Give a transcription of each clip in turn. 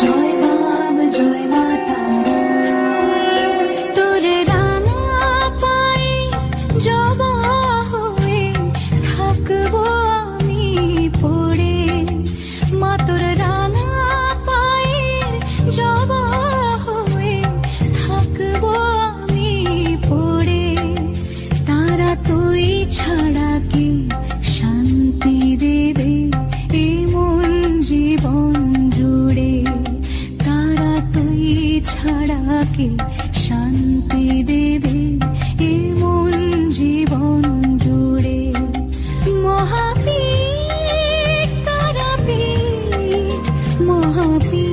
জয় বাবা জয় মাতা ছাড়াকে শান্তি দেবে এমন জীবন জুড়ে। মহাপীঠ তারাপীঠ মহাপীঠ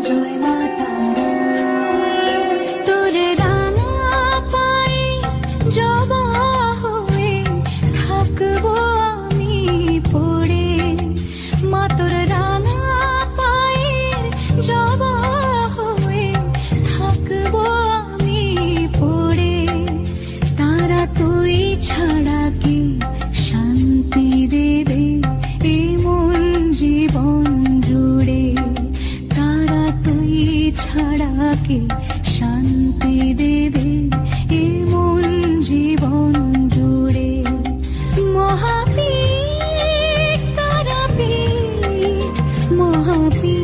enjoy my time. ছাড়া কে শান্তি দেবে এমন জীবন জুড়ে। মহাপীঠ তারাপীঠ মহাপীঠ